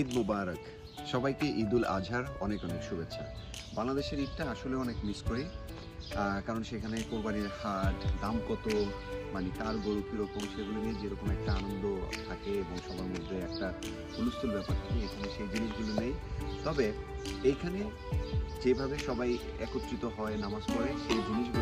ঈদ মুবারক। সবাইকে ঈদুল আজহার অনেক অনেক শুভেচ্ছা। বাংলাদেশের ঈদটা আসলে অনেক মিস করি। কারণ সেখানে কোরবানির হাট দাম কত মানে কার গরু কীরকম, সেগুলো নিয়ে যেরকম একটা আনন্দ থাকে এবং সবার মধ্যে একটা হুলস্থুল ব্যাপার থাকে, এখানে সেই জিনিসগুলো নেই। তবে এইখানে যেভাবে সবাই একত্রিত হয়, নামাজ পড়ে, সেই জিনিসগুলো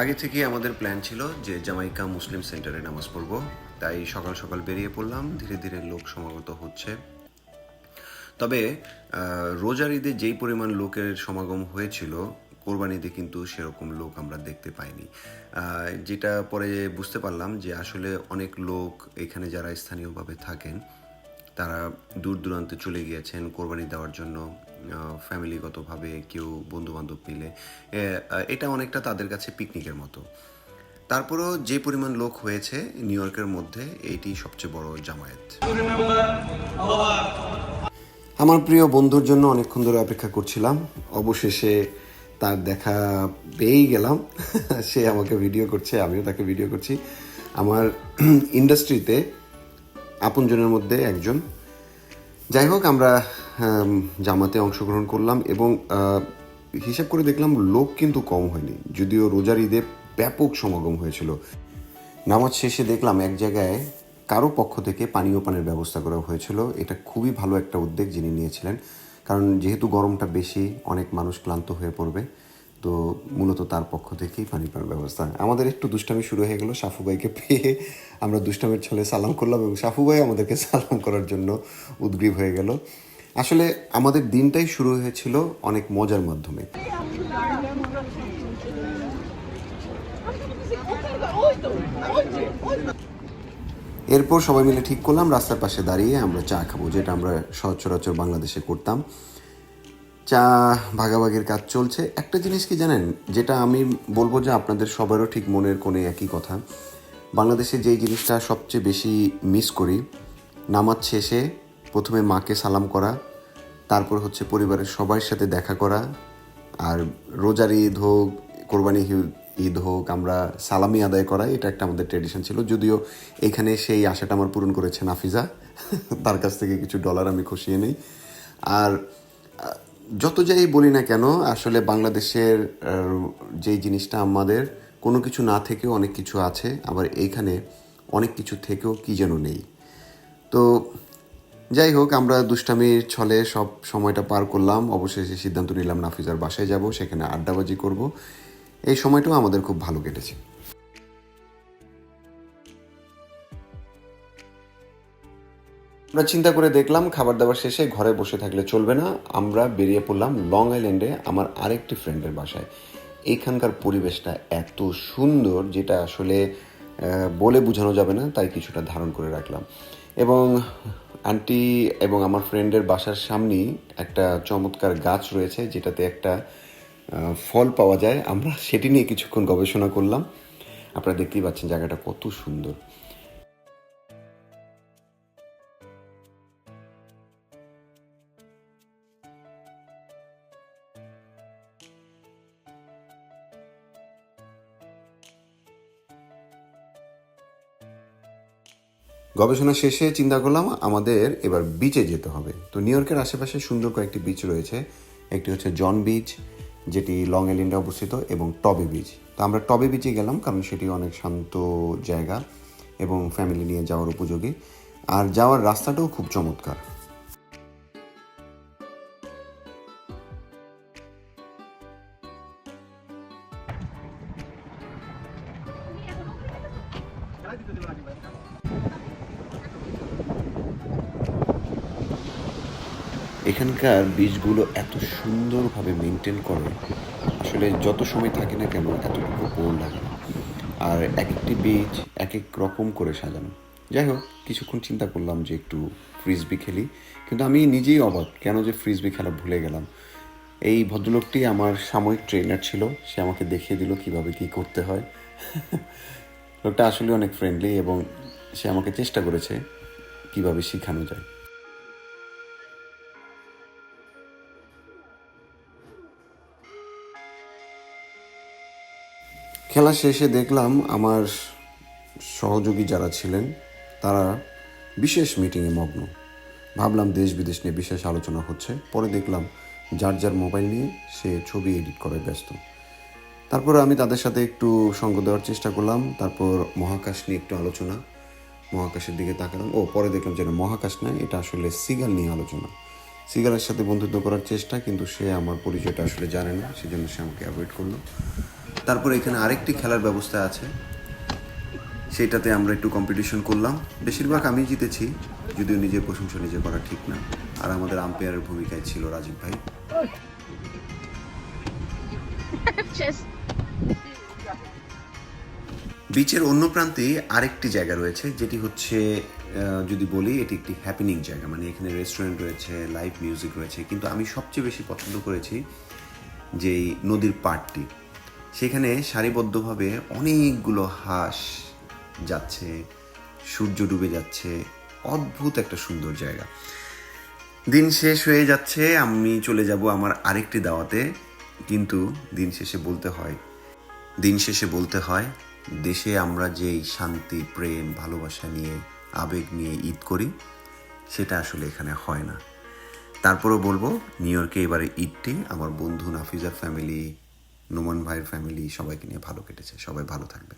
আগে থেকে আমাদের প্ল্যান ছিল যে জামাইকা মুসলিম সেন্টারে নামাজ পড়ব। তাই সকাল সকাল বেরিয়ে পড়লাম। ধীরে ধীরে লোক সমাগত হচ্ছে। তবে রোজার ঈদে যেই পরিমাণ লোকের সমাগম হয়েছিল কোরবানিতে কিন্তু সেরকম লোক আমরা দেখতে পাইনি। যেটা পরে বুঝতে পারলাম যে আসলে অনেক লোক এখানে যারা স্থানীয়ভাবে থাকেন, তারা দূর দূরান্তে চলে গিয়েছেন কোরবানি দেওয়ার জন্য। ফ্যামিলিগতভাবে কেউ বন্ধু বান্ধব মিলে এটা অনেকটা তাদের কাছে পিকনিকের মতো। তারপরেও যে পরিমাণ লোক হয়েছে নিউ ইয়র্কের মধ্যে এইটি সবচেয়ে বড় জামায়াত। আমার প্রিয় বন্ধুর জন্য অনেকক্ষণ ধরে অপেক্ষা করছিলাম। অবশেষে তার দেখা পেয়েই গেলাম। সে আমাকে ভিডিও করছে, আমিও তাকে ভিডিও করছি। আমার ইন্ডাস্ট্রিতে আপনজনের মধ্যে একজন। যাই হোক, আমরা জামাতে অংশগ্রহণ করলাম এবং হিসাব করে দেখলাম লোক কিন্তু কম হয়নি, যদিও রোজার ঈদে ব্যাপক সমাগম হয়েছিল। নামাজ শেষে দেখলাম এক জায়গায় কারও পক্ষ থেকে পানীয় পানের ব্যবস্থা করা হয়েছিল। এটা খুবই ভালো একটা উদ্যোগ যিনি নিয়েছিলেন, কারণ যেহেতু গরমটা বেশি, অনেক মানুষ ক্লান্ত হয়ে পড়বে। তো মূলত তার পক্ষ থেকেই পানি পাওয়ার ব্যবস্থা আমাদের একটু দুষ্টামি শুরু হয়ে গেলো সাফু ভাইকে পেয়ে। আমরা দুষ্টামির ছলে সালাম করলাম এবং সাফু ভাই আমাদেরকে সালাম করার জন্য উদ্গ্রীব হয়ে গেল। আসলে আমাদের দিনটাই শুরু হয়েছিল অনেক মজার মাধ্যমে। এরপর সবাই মিলে ঠিক করলাম, রাস্তার পাশে দাঁড়িয়ে আমরা চা খাব, যেটা আমরা সচরাচর বাংলাদেশে করতাম। চা ভাগাভাগির কাজ চলছে। একটা জিনিস কি জানেন, যেটা আমি বলব যে আপনাদের সবারও ঠিক মনের কোণে একই কথা। বাংলাদেশে যেই জিনিসটা সবচেয়ে বেশি মিস করি, নামাজ শেষে প্রথমে মাকে সালাম করা, তারপর হচ্ছে পরিবারের সবার সাথে দেখা করা, আর রোজার ঈদ হোক, কোরবানি ঈদ হোক, আমরা সালামি আদায় করা, এটা একটা আমাদের ট্রেডিশন ছিল। যদিও এখানে সেই আশাটা আমার পূরণ করেছে নাফিজা তার কাছ থেকে কিছু ডলার আমি খসিয়ে নিই। আর যত যাই বলি না কেন, আসলে বাংলাদেশের যেই জিনিসটা আমাদের, কোনো কিছু না থেকেও অনেক কিছু আছে, আবার এইখানে অনেক কিছু থেকেও কি যেন নেই। তো যাই হোক, আমরা দুষ্টামির ছলে সব সময়টা পার করলাম, অবশেষে সিদ্ধান্ত নিলাম নাফিজার বাসায় যাব, সেখানে আড্ডাবাজি করব। এই সময়টাও আমাদের খুব ভালো কেটেছে। আমরা চিন্তা করে দেখলাম খাবার দাবার শেষে ঘরে বসে থাকলে চলবে না। আমরা বেরিয়ে পড়লাম লং আইল্যান্ডে, আমার আরেকটি ফ্রেন্ডের বাসায়। এইখানকার পরিবেশটা এত সুন্দর যেটা আসলে বলে বোঝানো যাবে না, তাই কিছুটা ধারণ করে রাখলাম। এবং আন্টি এবং আমার ফ্রেন্ডের বাসার সামনেই একটা চমৎকার গাছ রয়েছে, যেটাতে একটা ফল পাওয়া যায়। আমরা সেটি নিয়ে কিছুক্ষণ গবেষণা করলাম। আপনারা দেখতেই পাচ্ছেন জায়গাটা কত সুন্দর। গবেষণা শেষে চিন্তা করলাম, আমাদের এবার বিচে যেতে হবে। তো নিউ ইয়র্কের আশেপাশে সুন্দর কয়েকটি বিচ রয়েছে। একটি হচ্ছে জন বিচ যেটি লং আইল্যান্ডে অবস্থিত, এবং টবে বিচ তো আমরা টবে বিচে গেলাম, কারণ সেটি অনেক শান্ত জায়গা এবং ফ্যামিলি নিয়ে যাওয়ার উপযোগী। আর যাওয়ার রাস্তাটাও খুব চমৎকার। এখানকার বীজগুলো এত সুন্দরভাবে মেনটেন করে, আসলে যত সময় থাকে না কেন এতটুকু বোর লাগে আর এক একটি বীজ এক এক রকম করে সাজানো। যাই হোক, কিছুক্ষণ চিন্তা করলাম যে একটু ফ্রিজবি খেলি, কিন্তু আমি নিজেই অবাক, কেন যে ফ্রিজবি খেলা ভুলে গেলাম। এই ভদ্রলোকটি আমার সাময়িক ট্রেনার ছিল, সে আমাকে দেখিয়ে দিল কীভাবে কি করতে হয়। লোকটা আসলে অনেক ফ্রেন্ডলি এবং সে আমাকে চেষ্টা করেছে কীভাবে শেখানো যায়। খেলা শেষে দেখলাম আমার সহযোগী যারা ছিলেন, তারা বিশেষ মিটিংয়ে মগ্ন। ভাবলাম দেশ বিদেশ নিয়ে বিশেষ আলোচনা হচ্ছে। পরে দেখলাম যার যার মোবাইল নিয়ে সে ছবি এডিট করায় ব্যস্ত। তারপর আমি তাদের সাথে একটু সঙ্গ দেওয়ার চেষ্টা করলাম। তারপর মহাকাশ নিয়ে একটু আলোচনা। মহাকাশের দিকে তাকালাম। ও, পরে দেখলাম যে মহাকাশ নয়, এটা আসলে সিগাল নিয়ে আলোচনা। সিগালের সাথে বন্ধুত্ব করার চেষ্টা, কিন্তু সে আমার পরিচয়টা আসলে জানে না, সেজন্য সে আমাকে অ্যাভয়েড করল। তারপর এখানে আরেকটি খেলার ব্যবস্থা আছে, সেটাতে আমরা একটু কম্পিটিশন করলাম। বেশিরভাগ আমি জিতেছি, যদিও নিজের প্রশংসা নিজে করা ঠিক না। আর আমাদের আম্পায়ারের ভূমিকায় ছিল রাজীব ভাই। বিচের অন্য প্রান্তে আরেকটি জায়গা রয়েছে, যেটি হচ্ছে যদি বলি, এটি একটি হ্যাপেনিং জায়গা। মানে এখানে রেস্টুরেন্ট রয়েছে লাইভ মিউজিক রয়েছে। কিন্তু আমি সবচেয়ে বেশি পছন্দ করেছি যে এই নদীর পাড়টি। সেখানে সারিবদ্ধভাবে অনেকগুলো হাঁস যাচ্ছে, সূর্য ডুবে যাচ্ছে। অদ্ভুত একটা সুন্দর জায়গা। দিন শেষ হয়ে যাচ্ছে, আমি চলে যাব আমার আরেকটি দাওয়াতে। কিন্তু দিন শেষে বলতে হয়, দিন শেষে বলতে হয় দেশে আমরা যেই শান্তি, প্রেম, ভালোবাসা নিয়ে, আবেগ নিয়ে ঈদ করি, সেটা আসলে এখানে হয় না। তারপরেও বলব, নিউ ইয়র্কে এবারে ঈদটি আমার বন্ধু নাফিজার ফ্যামিলি, নোমান ভাইয়ের ফ্যামিলি সবাইকে নিয়ে ভালো কেটেছে। সবাই ভালো থাকবে